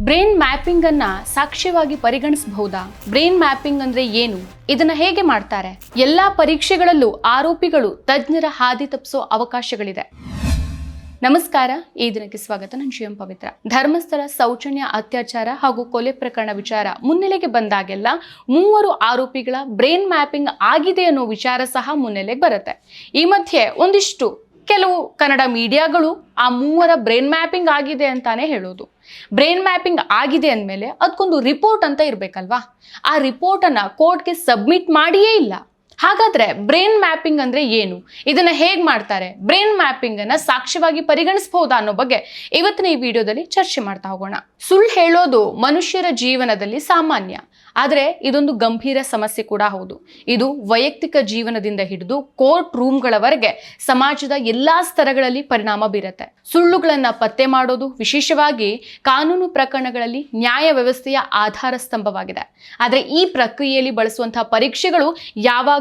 Brain mapping ಅನ್ನ ಸಾಕ್ಷ್ಯವಾಗಿ ಪರಿಗಣಿಸಬಹುದಾ? Brain mapping ಅಂದ್ರೆ ಏನು? ಇದನ್ನ ಹೇಗೆ ಮಾಡ್ತಾರೆ? ಎಲ್ಲಾ ಪರೀಕ್ಷೆಗಳಲ್ಲೂ ಆರೋಪಿಗಳು ತಜ್ಞರ ಹಾದಿ ತಪ್ಪಿಸೋ ಅವಕಾಶಗಳಿದೆ. ನಮಸ್ಕಾರ, ಈ ದಿನಕ್ಕೆ ಸ್ವಾಗತ. ನಾನು ಶಿವಂ ಪವಿತ್ರ. ಧರ್ಮಸ್ಥಳ ಶೌಚನ್ಯ ಅತ್ಯಾಚಾರ ಹಾಗೂ ಕೊಲೆ ಪ್ರಕರಣ ವಿಚಾರ ಮುನ್ನೆಲೆಗೆ ಬಂದಾಗೆಲ್ಲ ಮೂವರು ಆರೋಪಿಗಳ ಬ್ರೈನ್ ಮ್ಯಾಪಿಂಗ್ ಆಗಿದೆ ಅನ್ನೋ ವಿಚಾರ ಸಹ ಮುನ್ನೆಲೆಗೆ ಬರುತ್ತೆ. ಈ ಮಧ್ಯೆ ಒಂದಿಷ್ಟು ಕೆಲವು ಕನ್ನಡ ಮೀಡಿಯಾಗಳು ಆ ಮೂವರ ಬ್ರೈನ್ ಮ್ಯಾಪಿಂಗ್ ಆಗಿದೆ ಅಂತಾನೆ ಹೇಳೋದು. ಬ್ರೈನ್ ಮ್ಯಾಪಿಂಗ್ ಆಗಿದೆ ಅಂದಮೇಲೆ ಅದಕ್ಕೊಂದು ರಿಪೋರ್ಟ್ ಅಂತ ಇರಬೇಕಲ್ವಾ? ಆ ರಿಪೋರ್ಟನ್ನು ಕೋರ್ಟ್ಗೆ ಸಬ್ಮಿಟ್ ಮಾಡಿಯೇ ಇಲ್ಲ. ಹಾಗಾದ್ರೆ ಬ್ರೈನ್ ಮ್ಯಾಪಿಂಗ್ ಅಂದ್ರೆ ಏನು? ಇದನ್ನ ಹೇಗೆ ಮಾಡ್ತಾರೆ? ಬ್ರೈನ್ ಮ್ಯಾಪಿಂಗ್ ಅನ್ನ ಸಾಕ್ಷ್ಯವಾಗಿ ಪರಿಗಣಿಸಬಹುದಾ ಅನ್ನೋ ಬಗ್ಗೆ ಇವತ್ತಿನ ಈ ವಿಡಿಯೋದಲ್ಲಿ ಚರ್ಚೆ ಮಾಡ್ತಾ ಹೋಗೋಣ. ಸುಳ್ಳು ಹೇಳೋದು ಮನುಷ್ಯರ ಜೀವನದಲ್ಲಿ ಸಾಮಾನ್ಯ. ಆದರೆ ಇದೊಂದು ಗಂಭೀರ ಸಮಸ್ಯೆ ಕೂಡ ಹೌದು. ಇದು ವೈಯಕ್ತಿಕ ಜೀವನದಿಂದ ಹಿಡಿದು ಕೋರ್ಟ್ ರೂಮ್ಗಳವರೆಗೆ ಸಮಾಜದ ಎಲ್ಲಾ ಸ್ತರಗಳಲ್ಲಿ ಪರಿಣಾಮ ಬೀರುತ್ತೆ. ಸುಳ್ಳುಗಳನ್ನ ಪತ್ತೆ ಮಾಡೋದು ವಿಶೇಷವಾಗಿ ಕಾನೂನು ಪ್ರಕರಣಗಳಲ್ಲಿ ನ್ಯಾಯ ವ್ಯವಸ್ಥೆಯ ಆಧಾರ ಸ್ತಂಭವಾಗಿದೆ. ಆದರೆ ಈ ಪ್ರಕ್ರಿಯೆಯಲ್ಲಿ ಬಳಸುವಂತಹ ಪರೀಕ್ಷೆಗಳು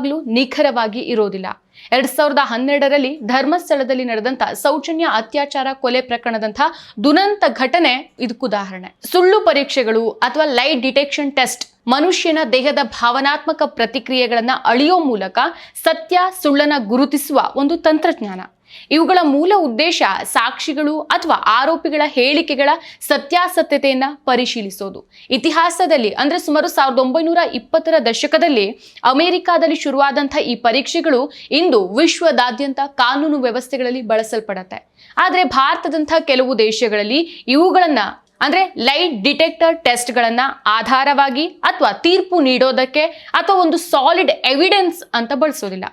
ಯಾವಾಗಲೂ ನಿಖರವಾಗಿ ಇರೋದಿಲ್ಲ. ಎರಡ್ ಸಾವಿರದ ಹನ್ನೆರಡರಲ್ಲಿ ಧರ್ಮಸ್ಥಳದಲ್ಲಿ ನಡೆದಂತ ಸೌಜನ್ಯ ಅತ್ಯಾಚಾರ ಕೊಲೆ ಪ್ರಕರಣದಂತಹ ದುನಂತ ಘಟನೆ ಇದಕ್ಕುದಾಹರಣೆ ಸುಳ್ಳು ಪರೀಕ್ಷೆಗಳು ಅಥವಾ ಲೈಟ್ ಡಿಟೆಕ್ಷನ್ ಟೆಸ್ಟ್ ಮನುಷ್ಯನ ದೇಹದ ಭಾವನಾತ್ಮಕ ಪ್ರತಿಕ್ರಿಯೆಗಳನ್ನ ಅಳಿಯೋ ಮೂಲಕ ಸತ್ಯ ಸುಳ್ಳನ ಗುರುತಿಸುವ ಒಂದು ತಂತ್ರಜ್ಞಾನ. ಇವುಗಳ ಮೂಲ ಉದ್ದೇಶ ಸಾಕ್ಷಿಗಳು ಅಥವಾ ಆರೋಪಿಗಳ ಹೇಳಿಕೆಗಳ ಸತ್ಯಾಸತ್ಯತೆಯನ್ನು ಪರಿಶೀಲಿಸೋದು. ಇತಿಹಾಸದಲ್ಲಿ, ಅಂದರೆ ಸುಮಾರು ಸಾವಿರದ ಒಂಬೈನೂರ ಇಪ್ಪತ್ತರ ದಶಕದಲ್ಲಿ ಅಮೆರಿಕಾದಲ್ಲಿ ಶುರುವಾದಂಥ ಈ ಪರೀಕ್ಷೆಗಳು ಇಂದು ವಿಶ್ವದಾದ್ಯಂತ ಕಾನೂನು ವ್ಯವಸ್ಥೆಗಳಲ್ಲಿ ಬಳಸಲ್ಪಡತ್ತೆ. ಆದರೆ ಭಾರತದಂಥ ಕೆಲವು ದೇಶಗಳಲ್ಲಿ ಇವುಗಳನ್ನು, ಅಂದರೆ ಲೈಟ್ ಡಿಟೆಕ್ಟರ್ ಟೆಸ್ಟ್ಗಳನ್ನ ಆಧಾರವಾಗಿ ಅಥವಾ ತೀರ್ಪು ನೀಡೋದಕ್ಕೆ ಅಥವಾ ಒಂದು ಸಾಲಿಡ್ ಎವಿಡೆನ್ಸ್ ಅಂತ ಬಳಸೋದಿಲ್ಲ.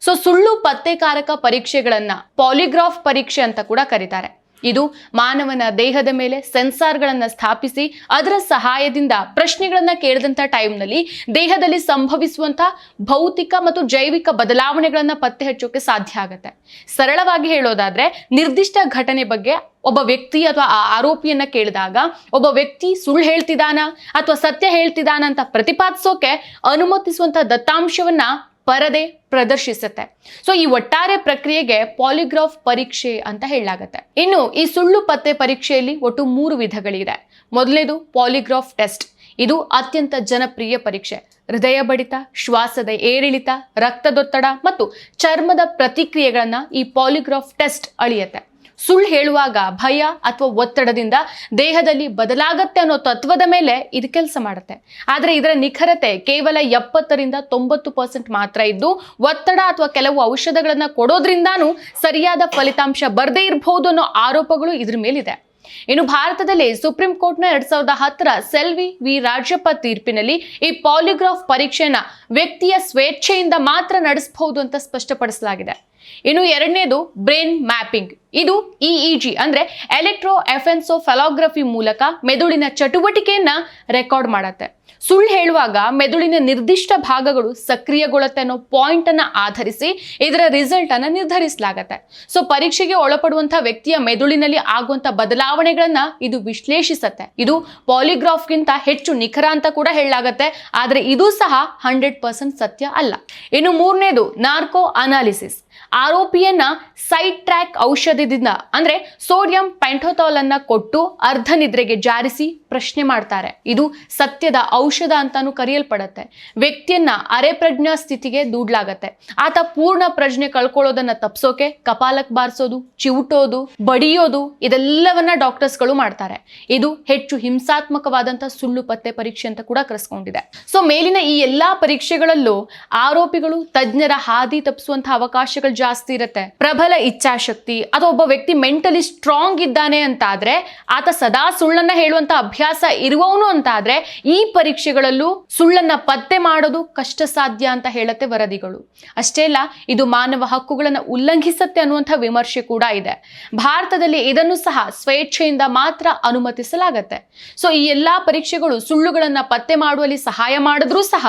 ಸೊ ಸುಳ್ಳು ಪತ್ತೆಕಾರಕ ಪರೀಕ್ಷೆಗಳನ್ನ ಪಾಲಿಗ್ರಾಫ್ ಪರೀಕ್ಷೆ ಅಂತ ಕೂಡ ಕರೀತಾರೆ. ಇದು ಮಾನವನ ದೇಹದ ಮೇಲೆ ಸೆನ್ಸಾರ್ಗಳನ್ನ ಸ್ಥಾಪಿಸಿ ಅದರ ಸಹಾಯದಿಂದ ಪ್ರಶ್ನೆಗಳನ್ನ ಕೇಳಿದಂಥ ಟೈಮ್ನಲ್ಲಿ ದೇಹದಲ್ಲಿ ಸಂಭವಿಸುವಂತಹ ಭೌತಿಕ ಮತ್ತು ಜೈವಿಕ ಬದಲಾವಣೆಗಳನ್ನ ಪತ್ತೆ ಹಚ್ಚೋಕೆ ಸಾಧ್ಯ ಆಗುತ್ತೆ. ಸರಳವಾಗಿ ಹೇಳೋದಾದ್ರೆ, ನಿರ್ದಿಷ್ಟ ಘಟನೆ ಬಗ್ಗೆ ಒಬ್ಬ ವ್ಯಕ್ತಿ ಅಥವಾ ಆ ಆರೋಪಿಯನ್ನ ಕೇಳಿದಾಗ ಒಬ್ಬ ವ್ಯಕ್ತಿ ಸುಳ್ಳು ಹೇಳ್ತಿದಾನ ಅಥವಾ ಸತ್ಯ ಹೇಳ್ತಿದಾನ ಅಂತ ಪ್ರತಿಪಾದಿಸೋಕೆ ಅನುಮತಿಸುವಂತಹ ದತ್ತಾಂಶವನ್ನ ಪರದೆ ಪ್ರದರ್ಶಿಸುತ್ತೆ. ಸೊ ಈ ಒಟ್ಟಾರೆ ಪ್ರಕ್ರಿಯೆಗೆ ಪಾಲಿಗ್ರಾಫ್ ಪರೀಕ್ಷೆ ಅಂತ ಹೇಳಲಾಗುತ್ತೆ. ಇನ್ನು ಈ ಸುಳ್ಳು ಪತ್ತೆ ಪರೀಕ್ಷೆಯಲ್ಲಿ ಒಟ್ಟು ಮೂರು ವಿಧಗಳಿದೆ. ಮೊದಲನೇದು ಪಾಲಿಗ್ರಾಫ್ ಟೆಸ್ಟ್ ಇದು ಅತ್ಯಂತ ಜನಪ್ರಿಯ ಪರೀಕ್ಷೆ. ಹೃದಯ ಬಡಿತ, ಶ್ವಾಸದ ಏರಿಳಿತ, ರಕ್ತದೊತ್ತಡ ಮತ್ತು ಚರ್ಮದ ಪ್ರತಿಕ್ರಿಯೆಗಳನ್ನು ಈ ಪಾಲಿಗ್ರಾಫ್ ಟೆಸ್ಟ್ ಅಳಿಯತ್ತೆ. ಸುಳ್ಳು ಹೇಳುವಾಗ ಭಯ ಅಥವಾ ಒತ್ತಡದಿಂದ ದೇಹದಲ್ಲಿ ಬದಲಾಗತ್ತೆ ಅನ್ನೋ ತತ್ವದ ಮೇಲೆ ಇದು ಕೆಲಸ ಮಾಡುತ್ತೆ. ಆದರೆ ಇದರ ನಿಖರತೆ ಕೇವಲ ಎಪ್ಪತ್ತರಿಂದ ತೊಂಬತ್ತು ಪರ್ಸೆಂಟ್ ಮಾತ್ರ ಇದ್ದು, ಒತ್ತಡ ಅಥವಾ ಕೆಲವು ಔಷಧಗಳನ್ನು ಕೊಡೋದ್ರಿಂದಾನು ಸರಿಯಾದ ಫಲಿತಾಂಶ ಬರದೇ ಇರಬಹುದು ಅನ್ನೋ ಆರೋಪಗಳು ಇದ್ರ ಮೇಲಿದೆ. ಇನ್ನು ಭಾರತದಲ್ಲಿ ಸುಪ್ರೀಂ ಕೋರ್ಟ್ನ ಎರಡ್ ಸಾವಿರದ ಹತ್ತರ ಸೆಲ್ವಿ ವಿ ರಾಜಪ್ಪ ತೀರ್ಪಿನಲ್ಲಿ ಈ ಪಾಲಿಗ್ರಾಫ್ ಪರೀಕ್ಷೆಯನ್ನ ವ್ಯಕ್ತಿಯ ಸ್ವೇಚ್ಛೆಯಿಂದ ಮಾತ್ರ ನಡೆಸಬಹುದು ಅಂತ ಸ್ಪಷ್ಟಪಡಿಸಲಾಗಿದೆ. ಇನ್ನು ಎರಡನೇದು ಬ್ರೈನ್ ಮ್ಯಾಪಿಂಗ್. ಇದು ಇಇಜಿ ಅಂದ್ರೆ ಎಲೆಕ್ಟ್ರೋ ಎಫೆನ್ಸೋಫೆಲೋಗ್ರಫಿ ಮೂಲಕ ಮೆದುಳಿನ ಚಟುವಟಿಕೆಯನ್ನ ರೆಕಾರ್ಡ್ ಮಾಡತ್ತೆ. ಸುಳ್ಳು ಹೇಳುವಾಗ ಮೆದುಳಿನ ನಿರ್ದಿಷ್ಟ ಭಾಗಗಳು ಸಕ್ರಿಯಗೊಳ್ಳುತ್ತೆ ಅನ್ನೋ ಪಾಯಿಂಟ್ ಅನ್ನ ಆಧರಿಸಿ ಇದರ ರಿಸಲ್ಟ್ ಅನ್ನ ನಿರ್ಧರಿಸಲಾಗತ್ತೆ. ಸೊ ಪರೀಕ್ಷೆಗೆ ಒಳಪಡುವಂತಹ ವ್ಯಕ್ತಿಯ ಮೆದುಳಿನಲ್ಲಿ ಆಗುವಂತ ಬದಲಾವಣೆಗಳನ್ನ ಇದು ವಿಶ್ಲೇಷಿಸತ್ತೆ. ಇದು ಪಾಲಿಗ್ರಾಫ್ಗಿಂತ ಹೆಚ್ಚು ನಿಖರ ಅಂತ ಕೂಡ ಹೇಳಲಾಗತ್ತೆ. ಆದ್ರೆ ಇದು ಸಹ ಹಂಡ್ರೆಡ್ ಪರ್ಸೆಂಟ್ ಸತ್ಯ ಅಲ್ಲ. ಇನ್ನು ಮೂರನೇದು ನಾರ್ಕೋ ಅನಾಲಿಸಿಸ್. ಆರೋಪಿಯನ್ನ ಸೈಡ್ ಟ್ರ್ಯಾಕ್ ಔಷಧದಿಂದ ಅಂದ್ರೆ ಸೋಡಿಯಂ ಪೆಂಟೋಥಾಲ್ ಅನ್ನ ಕೊಟ್ಟು ಅರ್ಧ ನಿದ್ರೆಗೆ ಜಾರಿಸಿ ಪ್ರಶ್ನೆ ಮಾಡ್ತಾರೆ. ಇದು ಸತ್ಯದ ಔಷಧ ಅಂತಾನು ಕರೆಯಲ್ಪಡತ್ತೆ. ವ್ಯಕ್ತಿಯನ್ನ ಅರೆ ಪ್ರಜ್ಞಾ ಸ್ಥಿತಿಗೆ ದೂಡ್ಲಾಗತ್ತೆ. ಆತ ಪೂರ್ಣ ಪ್ರಜ್ಞೆ ಕಳ್ಕೊಳ್ಳೋದನ್ನ ತಪ್ಸೋಕೆ, ಕಪಾಲಕ್ ಬಾರಿಸೋದು, ಚಿವುಟೋದು, ಬಡಿಯೋದು, ಇದೆಲ್ಲವನ್ನ ಡಾಕ್ಟರ್ಸ್ಗಳು ಮಾಡ್ತಾರೆ. ಇದು ಹೆಚ್ಚು ಹಿಂಸಾತ್ಮಕವಾದಂತ ಸುಳ್ಳು ಪತ್ತೆ ಪರೀಕ್ಷೆ ಅಂತ ಕೂಡ ಕರೆಸ್ಕೊಂಡಿದೆ. ಸೊ, ಮೇಲಿನ ಈ ಎಲ್ಲಾ ಪರೀಕ್ಷೆಗಳಲ್ಲೂ ಆರೋಪಿಗಳು ತಜ್ಞರ ಹಾದಿ ತಪ್ಪಿಸುವಂತಹ ಅವಕಾಶಗಳು ಜಾಸ್ತಿ ಇರುತ್ತೆ. ಪ್ರಬಲ ಇಚ್ಛಾಶಕ್ತಿ ಅಥವಾ ಒಬ್ಬ ವ್ಯಕ್ತಿ ಮೆಂಟಲಿ ಸ್ಟ್ರಾಂಗ್ ಇದ್ದಾನೆ ಅಂತ ಆದ್ರೆ ಆತ ಸದಾ ಸುಳ್ಳನ್ನ ಹೇಳುವಂತ ಅಭ್ಯಾಸ ಇರುವವನು ಅಂತ ಆದ್ರೆ ಈ ಪರೀಕ್ಷೆಗಳಲ್ಲೂ ಸುಳ್ಳನ್ನ ಪತ್ತೆ ಮಾಡೋದು ಕಷ್ಟ ಸಾಧ್ಯ ಅಂತ ಹೇಳತ್ತೆ ವರದಿಗಳು. ಅಷ್ಟೇ ಅಲ್ಲ, ಇದು ಮಾನವ ಹಕ್ಕುಗಳನ್ನ ಉಲ್ಲಂಘಿಸುತ್ತೆ ಅನ್ನುವಂಥ ವಿಮರ್ಶೆ ಕೂಡ ಇದೆ. ಭಾರತದಲ್ಲಿ ಇದನ್ನು ಸಹ ಸ್ವೇಚ್ಛೆಯಿಂದ ಮಾತ್ರ ಅನುಮತಿಸಲಾಗತ್ತೆ. ಸೊ ಈ ಎಲ್ಲಾ ಪರೀಕ್ಷೆಗಳು ಸುಳ್ಳುಗಳನ್ನ ಪತ್ತೆ ಮಾಡುವಲ್ಲಿ ಸಹಾಯ ಮಾಡಿದ್ರೂ ಸಹ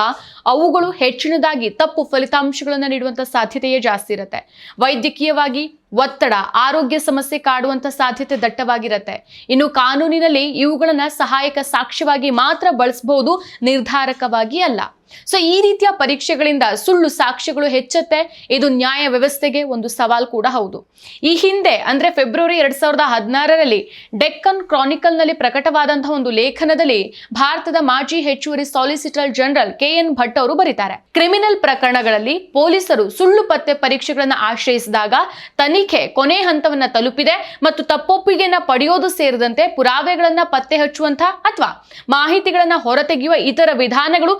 ಅವುಗಳು ಹೆಚ್ಚಿನದಾಗಿ ತಪ್ಪು ಫಲಿತಾಂಶಗಳನ್ನು ನೀಡುವಂತ ಸಾಧ್ಯತೆಯೇ ಜಾಸ್ತಿ ಇರುತ್ತೆ. ವೈದ್ಯಕೀಯವಾಗಿ ಒತ್ತಡ, ಆರೋಗ್ಯ ಸಮಸ್ಯೆ ಕಾಡುವಂತ ಸಾಧ್ಯತೆ ದಟ್ಟವಾಗಿರುತ್ತೆ. ಇನ್ನು ಕಾನೂನಿನಲ್ಲಿ ಇವುಗಳನ್ನು ಸಹಾಯಕ ಸಾಕ್ಷ್ಯವಾಗಿ ಮಾತ್ರ ಬಳಸಬಹುದು ನಿರ್ಧಾರಕವಾಗಿ ಅಲ್ಲ. ಸೊ ಈ ರೀತಿಯ ಪರೀಕ್ಷೆಗಳಿಂದ ಸುಳ್ಳು ಸಾಕ್ಷ್ಯಗಳು ಹೆಚ್ಚುತ್ತೆ. ಇದು ನ್ಯಾಯ ವ್ಯವಸ್ಥೆಗೆ ಒಂದು ಸವಾಲ್ ಕೂಡ ಹೌದು. ಈ ಹಿಂದೆ, ಅಂದ್ರೆ ಫೆಬ್ರವರಿ ಎರಡ್ ಸಾವಿರದ ಹದಿನಾರರಲ್ಲಿ ಡೆಕ್ಕನ್ ಕ್ರಾನಿಕಲ್ನಲ್ಲಿ ಪ್ರಕಟವಾದಂತಹ ಒಂದು ಲೇಖನದಲ್ಲಿ ಭಾರತದ ಮಾಜಿ ಹೆಚ್ಚುವರಿ solicitor general K N Bhat ಅವರು ಬರೀತಾರೆ. ಕ್ರಿಮಿನಲ್ ಪ್ರಕರಣಗಳಲ್ಲಿ ಪೊಲೀಸರು ಸುಳ್ಳು ಪತ್ತೆ ಪರೀಕ್ಷೆಗಳನ್ನು ಆಶ್ರಯಿಸಿದಾಗ ತನಿಖೆ ಕೊನೆ ಹಂತವನ್ನ ತಲುಪಿದೆ ಮತ್ತು ತಪ್ಪೊಪ್ಪಿಗೆಯನ್ನ ಪಡೆಯೋದು ಸೇರಿದಂತೆ ಪುರಾವೆಗಳನ್ನ ಪತ್ತೆ ಹಚ್ಚುವಂತಹ ಅಥವಾ ಮಾಹಿತಿಗಳನ್ನ ಹೊರತೆಗೆಯುವ ಇತರ ವಿಧಾನಗಳು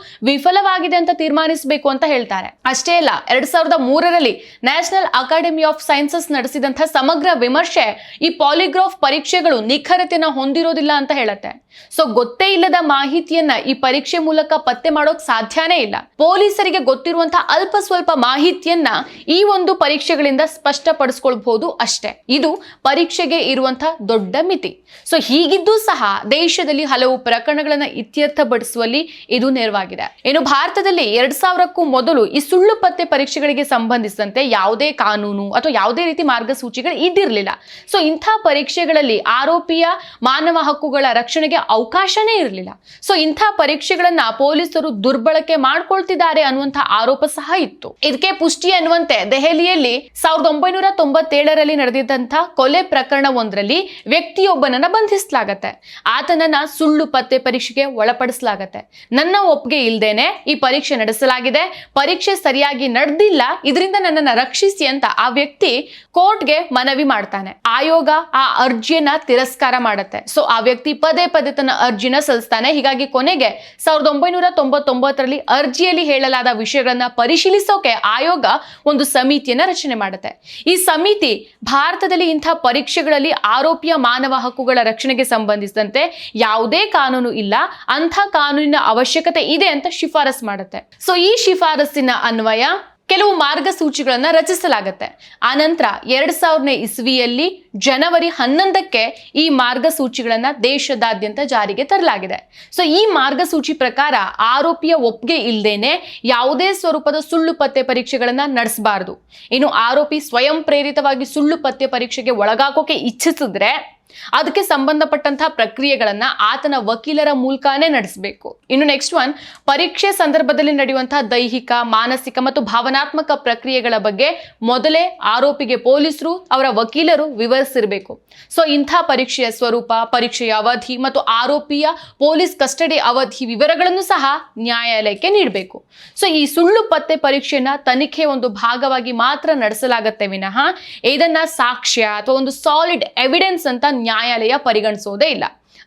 ವಿಫಲವಾಗಿದೆ ಅಂತ ತೀರ್ಮಾನಿಸಬೇಕು ಅಂತ ಹೇಳ್ತಾರೆ. ಅಷ್ಟೇ ಅಲ್ಲ, ಎರಡ್ ಸಾವಿರದ ಮೂರರಲ್ಲಿ ನ್ಯಾಷನಲ್ ಅಕಾಡೆಮಿ ಆಫ್ ಸೈನ್ಸಸ್ ನಡೆಸಿದಂತಹ ಸಮಗ್ರ ವಿಮರ್ಶೆ ಈ ಪಾಲಿಗ್ರಾಫ್ ಪರೀಕ್ಷೆಗಳು ನಿಖರತೆನ ಹೊಂದಿರೋದಿಲ್ಲ ಅಂತ ಹೇಳುತ್ತೆ. ಸೊ ಗೊತ್ತೇ ಇಲ್ಲದ ಮಾಹಿತಿಯನ್ನ ಈ ಪರೀಕ್ಷೆ ಮೂಲಕ ಪತ್ತೆ ಮಾಡೋಕ್ ಸಾಧ್ಯನೇ ಇಲ್ಲ. ಪೊಲೀಸರಿಗೆ ಗೊತ್ತಿರುವಂತಹ ಅಲ್ಪ ಸ್ವಲ್ಪ ಮಾಹಿತಿಯನ್ನ ಈ ಒಂದು ಪರೀಕ್ಷೆಗಳಿಂದ ಸ್ಪಷ್ಟಪಡಿಸ್ಕೊಳ್ಬಹುದು ಅಷ್ಟೇ. ಇದು ಪರೀಕ್ಷೆಗೆ ಇರುವಂತಹ ದೊಡ್ಡ ಮಿತಿ. ಸೊ ಹೀಗಿದ್ದು ಸಹ ದೇಶದಲ್ಲಿ ಹಲವು ಪ್ರಕರಣಗಳನ್ನ ಇತ್ಯರ್ಥಪಡಿಸುವಲ್ಲಿ ಇದು ನೆರವಾಗಿದೆ. ಇನ್ನು ಭಾರತದಲ್ಲಿ ಎರಡ್ ಸಾವಿರಕ್ಕೂ ಮೊದಲು ಈ ಸುಳ್ಳು ಪತ್ತೆ ಪರೀಕ್ಷೆಗಳಿಗೆ ಸಂಬಂಧಿಸಿದಂತೆ ಯಾವುದೇ ಕಾನೂನು ಅಥವಾ ಯಾವುದೇ ರೀತಿ ಮಾರ್ಗಸೂಚಿಗಳು ಇದ್ದಿರಲಿಲ್ಲ. ಸೊ ಇಂಥ ಪರೀಕ್ಷೆಗಳಲ್ಲಿ ಆರೋಪಿಯ ಮಾನವ ಹಕ್ಕುಗಳ ರಕ್ಷಣೆಗೆ ಅವಕಾಶನೇ ಇರಲಿಲ್ಲ. ಸೊ ಇಂಥ ಪರೀಕ್ಷೆಗಳನ್ನ ಪೊಲೀಸರು ದುರ್ಬಳಕೆ ಮಾಡ್ಕೊಳ್ತಿದ್ದಾರೆ ಅನ್ನುವಂಥ ಆರೋಪ ಸಹ ಇತ್ತು. ಇದಕ್ಕೆ ಪುಷ್ಟಿ ಅನ್ನುವಂತೆ ದೆಹಲಿಯಲ್ಲಿ ಸಾವಿರದ ಒಂಬೈನೂರ ತೊಂಬತ್ತೇಳರಲ್ಲಿ ನಡೆದಿದ್ದಂಥ ಕೊಲೆ ಪ್ರಕರಣವೊಂದರಲ್ಲಿ ವ್ಯಕ್ತಿಯೊಬ್ಬನನ್ನ ಬಂಧಿಸಲಾಗತ್ತೆ. ಆತನನ್ನ ಸುಳ್ಳು ಪತ್ತೆ ಪರೀಕ್ಷೆಗೆ ಒಳಪಡಿಸಲಾಗತ್ತೆ. ನನ್ನ ಒಪ್ಪಿಗೆ ಇಲ್ದೇನೆ ಈ ಪರೀಕ್ಷೆ ನಡೆಸಲಾಗಿದೆ. ಪರೀಕ್ಷೆ ಸರಿಯಾಗಿ ನಡೆದಿಲ್ಲ. ಇದರಿಂದ ನನ್ನನ್ನು ರಕ್ಷಿಸಿ ಅಂತ ಆ ವ್ಯಕ್ತಿ ಕೋರ್ಟ್ಗೆ ಮನವಿ ಮಾಡ್ತಾನೆ. ಆಯೋಗ ಆ ಅರ್ಜಿಯನ್ನ ತಿರಸ್ಕಾರ ಮಾಡುತ್ತೆ. ಸೊ ಆ ವ್ಯಕ್ತಿ ಪದೇ ಪದೇ ತನ್ನ ಅರ್ಜಿನ ಸಲ್ಲಿಸ್ತಾನೆ. ಹೀಗಾಗಿ ಕೊನೆಗೆ ಸಾವಿರದ ಒಂಬೈನೂರ ತೊಂಬತ್ತೊಂಬತ್ತರಲ್ಲಿ ಅರ್ಜಿಯಲ್ಲಿ ಹೇಳಲಾದ ವಿಷಯಗಳನ್ನ ಪರಿಶೀಲಿಸೋಕೆ ಆಯೋಗ ಒಂದು ಸಮಿತಿಯನ್ನ ರಚನೆ ಮಾಡುತ್ತೆ. ಈ ಸಮಿತಿ ಭಾರತದಲ್ಲಿ ಇಂಥ ಪರೀಕ್ಷೆಗಳಲ್ಲಿ ಆರೋಪಿಯ ಮಾನವ ಹಕ್ಕುಗಳ ರಕ್ಷಣೆಗೆ ಸಂಬಂಧಿಸಿದಂತೆ ಯಾವುದೇ ಕಾನೂನು ಇಲ್ಲ. ಅಂಥ ಕಾನೂನಿನ ಅವಶ್ಯಕತೆ ಇದೆ ಅಂತ ಶಿಫಾರಸ್ ಮಾಡುತ್ತೆ. ಸೊ ಈ ಶಿಫಾರಸ್ಸಿನ ಅನ್ವಯ ಕೆಲವು ಮಾರ್ಗಸೂಚಿಗಳನ್ನು ರಚಿಸಲಾಗುತ್ತೆ. ಆನಂತರ ಎರಡ್ ಸಾವಿರನೇ ಇಸ್ವಿಯಲ್ಲಿ ಜನವರಿ ಹನ್ನೊಂದಕ್ಕೆ ಈ ಮಾರ್ಗಸೂಚಿಗಳನ್ನು ದೇಶದಾದ್ಯಂತ ಜಾರಿಗೆ ತರಲಾಗಿದೆ. ಸೊ ಈ ಮಾರ್ಗಸೂಚಿ ಪ್ರಕಾರ ಆರೋಪಿಯ ಒಪ್ಪಿಗೆ ಇಲ್ಲದೇನೆ ಯಾವುದೇ ಸ್ವರೂಪದ ಸುಳ್ಳು ಪತ್ತೆ ಪರೀಕ್ಷೆಗಳನ್ನು ನಡೆಸಬಾರದು. ಇನ್ನು ಆರೋಪಿ ಸ್ವಯಂ ಪ್ರೇರಿತವಾಗಿ ಸುಳ್ಳು ಪತ್ತೆ ಪರೀಕ್ಷೆಗೆ ಒಳಗಾಕೋಕೆ ಇಚ್ಛಿಸಿದ್ರೆ ಅದಕ್ಕೆ ಸಂಬಂಧಪಟ್ಟಂತಹ ಪ್ರಕ್ರಿಯೆಗಳನ್ನ ಆತನ ವಕೀಲರ ಮೂಲಕನೇ ನಡೆಸಬೇಕು. ಇನ್ನು ನೆಕ್ಸ್ಟ್ ಒನ್ ಪರೀಕ್ಷೆ ಸಂದರ್ಭದಲ್ಲಿ ನಡೆಯುವಂತಹ ದೈಹಿಕ, ಮಾನಸಿಕ ಮತ್ತು ಭಾವನಾತ್ಮಕ ಪ್ರಕ್ರಿಯೆಗಳ ಬಗ್ಗೆ ಮೊದಲೇ ಆರೋಪಿಗೆ ಪೊಲೀಸರು, ಅವರ ವಕೀಲರು ವಿವರಿಸಿರಬೇಕು. ಸೊ ಇಂಥ ಪರೀಕ್ಷೆಯ ಸ್ವರೂಪ, ಪರೀಕ್ಷೆಯ ಅವಧಿ ಮತ್ತು ಆರೋಪಿಯ ಪೊಲೀಸ್ ಕಸ್ಟಡಿ ಅವಧಿ ವಿವರಗಳನ್ನು ಸಹ ನ್ಯಾಯಾಲಯಕ್ಕೆ ನೀಡಬೇಕು. ಸೊ ಈ ಸುಳ್ಳು ಪತ್ತೆ ಪರೀಕ್ಷೆಯನ್ನ ತನಿಖೆ ಒಂದು ಭಾಗವಾಗಿ ಮಾತ್ರ ನಡೆಸಲಾಗತ್ತೆ ವಿನಃ, ಇದನ್ನ ಸಾಕ್ಷ್ಯ ಅಥವಾ ಒಂದು ಸಾಲಿಡ್ ಎವಿಡೆನ್ಸ್ ಅಂತ ನ್ಯಾಯಾಲಯ ಪರಿಗಣಿಸೋದೇ ಇಲ್ಲ.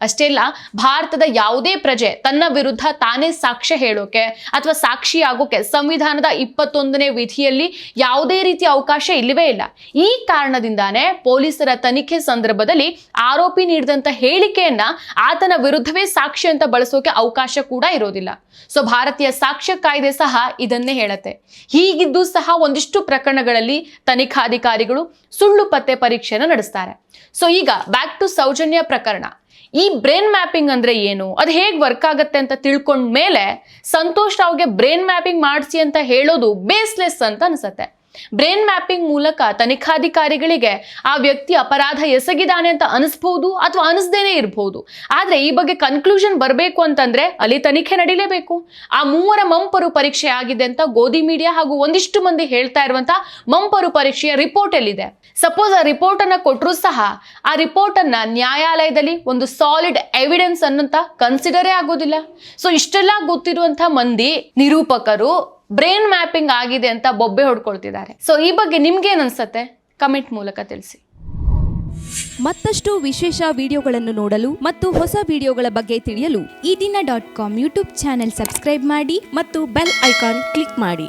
ಅಷ್ಟೇ ಅಲ್ಲ ಭಾರತದ ಯಾವುದೇ ಪ್ರಜೆ ತನ್ನ ವಿರುದ್ಧ ತಾನೇ ಸಾಕ್ಷ್ಯ ಹೇಳೋಕೆ ಅಥವಾ ಸಾಕ್ಷಿ ಆಗೋಕೆ ಸಂವಿಧಾನದ ಇಪ್ಪತ್ತೊಂದನೇ ವಿಧಿಯಲ್ಲಿ ಯಾವುದೇ ರೀತಿಯ ಅವಕಾಶ ಇಲ್ಲವೇ ಇಲ್ಲ. ಈ ಕಾರಣದಿಂದಾನೇ ಪೊಲೀಸರ ತನಿಖೆ ಸಂದರ್ಭದಲ್ಲಿ ಆರೋಪಿ ನೀಡಿದಂತ ಹೇಳಿಕೆಯನ್ನ ಆತನ ವಿರುದ್ಧವೇ ಸಾಕ್ಷಿ ಅಂತ ಬಳಸೋಕೆ ಅವಕಾಶ ಕೂಡ ಇರೋದಿಲ್ಲ. ಸೊ ಭಾರತೀಯ ಸಾಕ್ಷ್ಯ ಕಾಯ್ದೆ ಸಹ ಇದನ್ನೇ ಹೇಳುತ್ತೆ. ಹೀಗಿದ್ದು ಸಹ ಒಂದಿಷ್ಟು ಪ್ರಕರಣಗಳಲ್ಲಿ ತನಿಖಾಧಿಕಾರಿಗಳು ಸುಳ್ಳು ಪತ್ತೆ ಪರೀಕ್ಷೆಯನ್ನು ನಡೆಸ್ತಾರೆ. ಸೊ ಈಗ ಬ್ಯಾಕ್ ಟು ಸೌಜನ್ಯ ಪ್ರಕರಣ. ಈ ಬ್ರೈನ್ ಮ್ಯಾಪಿಂಗ್ ಅಂದ್ರೆ ಏನು? ಅದು ಹೇಗೆ ವರ್ಕ್ ಆಗುತ್ತೆ ಅಂತ ತಿಳ್ಕೊಂಡ ಮೇಲೆ ಸಂತೋಷ್ ರಾವ್ಗೆ ಬ್ರೈನ್ ಮ್ಯಾಪಿಂಗ್ ಮಾಡಿಸಿ ಅಂತ ಹೇಳೋದು ಬೇಸ್ಲೆಸ್ ಅಂತ ಅನ್ಸತ್ತೆ. ಬ್ರೈನ್ ಮ್ಯಾಪಿಂಗ್ ಮೂಲಕ ತನಿಖಾಧಿಕಾರಿಗಳಿಗೆ ಆ ವ್ಯಕ್ತಿ ಅಪರಾಧ ಎಸಗಿದಾನೆ ಅಂತ ಅನಿಸ್ಬಹುದು ಅಥವಾ ಅನಿಸ್ದೇನೆ ಇರಬಹುದು ಆದ್ರೆ ಈ ಬಗ್ಗೆ ಕನ್ಕ್ಲೂಷನ್ ಬರಬೇಕು ಅಂತಂದ್ರೆ ಅಲ್ಲಿ ತನಿಖೆ ನಡೀಲೇಬೇಕು. ಆ ಮೂವರ ಮಂಪರು ಪರೀಕ್ಷೆ ಆಗಿದೆ ಅಂತ ಗೋಧಿ ಮೀಡಿಯಾ ಹಾಗೂ ಒಂದಿಷ್ಟು ಮಂದಿ ಹೇಳ್ತಾ ಇರುವಂತಹ ಮಂಪರು ಪರೀಕ್ಷೆಯ ರಿಪೋರ್ಟ್ ಎಲ್ಲಿದೆ? ಸಪೋಸ್ ಆ ರಿಪೋರ್ಟ್ ಅನ್ನ ಕೊಟ್ಟರು ಸಹ ಆ ರಿಪೋರ್ಟ್ ಅನ್ನ ನ್ಯಾಯಾಲಯದಲ್ಲಿ ಒಂದು ಸಾಲಿಡ್ ಎವಿಡೆನ್ಸ್ ಅನ್ನಂತ ಕನ್ಸಿಡರೇ ಆಗೋದಿಲ್ಲ. ಸೊ ಇಷ್ಟೆಲ್ಲ ಗೊತ್ತಿರುವಂತಹ ಮಂದಿ ನಿರೂಪಕರು ಬ್ರೈನ್ ಮ್ಯಾಪಿಂಗ್ ಆಗಿದೆ ಅಂತ ಬೊಬ್ಬೆ ಹೊಡ್ಕೊಳ್ತಿದ್ದಾರೆ. ಸೊ ಈ ಬಗ್ಗೆ ನಿಮ್ಗೇನು ಅನ್ಸತ್ತೆ? ಕಮೆಂಟ್ ಮೂಲಕ ತಿಳಿಸಿ. ಮತ್ತಷ್ಟು ವಿಶೇಷ ವಿಡಿಯೋಗಳನ್ನು ನೋಡಲು ಮತ್ತು ಹೊಸ ವಿಡಿಯೋಗಳ ಬಗ್ಗೆ ತಿಳಿಯಲು Ee Dina dot com YouTube channel subscribe ಮಾಡಿ ಮತ್ತು ಬೆಲ್ ಐಕಾನ್ ಕ್ಲಿಕ್ ಮಾಡಿ.